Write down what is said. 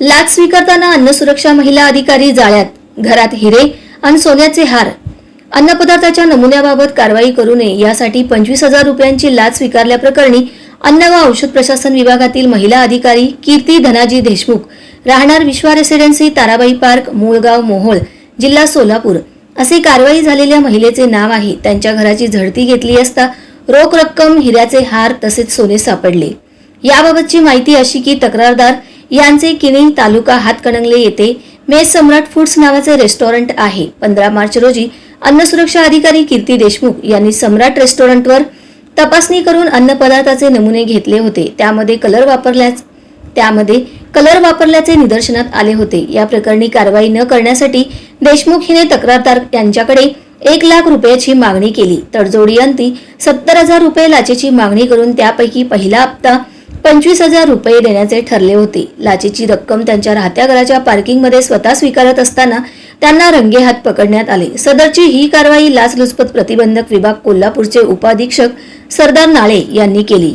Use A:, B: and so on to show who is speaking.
A: लाच स्वीकारताना अन्न सुरक्षा महिला अधिकारी जाळ्यात. घरात हिरे आणि सोन्याचे हार. अन्नपदार्थाच्या नमुन्याबाबत कारवाई करू नये यासाठी पंचवीस हजार रुपयांची लाच स्वीकारल्याप्रकरणी अन्न व औषध प्रशासन विभागातील महिला अधिकारी कीर्ती धनाजी देशमुख राहणार विश्वा रेसिडेन्सी ताराबाई पार्क मूळगाव मोहोळ जिल्हा सोलापूर असे कारवाई झालेल्या महिलेचे नाव आहे. त्यांच्या घराची झडती घेतली असता रोख रक्कम हिऱ्याचे हार तसेच सोने सापडले. याबाबतची माहिती अशी की तक्रारदार यांचे किनी तालुका हातकणंगले येथे मेस सम्राट फूड्स नावाचे रेस्टॉरंट आहे. पंधरा मार्च रोजी अन्न सुरक्षा अधिकारी कीर्ती देशमुख यांनी सम्राट रेस्टॉरंटवर तपासणी करून अन्न पदार्थाचे नमुने घेतले होते. त्यामध्ये कलर वापरल्याच त्यामध्ये कलर वापरल्याचे निदर्शनात आले होते. या प्रकरणी कारवाई न करण्यासाठी देशमुख हिने तक्रारदार यांच्याकडे एक लाख रुपयाची मागणी केली. तडजोडी अंती सत्तर हजार रुपये लाचेची मागणी करून त्यापैकी पहिला हप्ता पंचवीस हजार रुपये देण्याचे ठरले होते. लाचेची रक्कम त्यांच्या राहत्या घराच्या पार्किंगमध्ये स्वतः स्वीकारत असताना त्यांना रंगेहात पकडण्यात आले. सदरची ही कारवाई लाचलुचपत प्रतिबंधक विभाग कोल्हापूरचे उपाधीक्षक सरदार नाळे यांनी केली.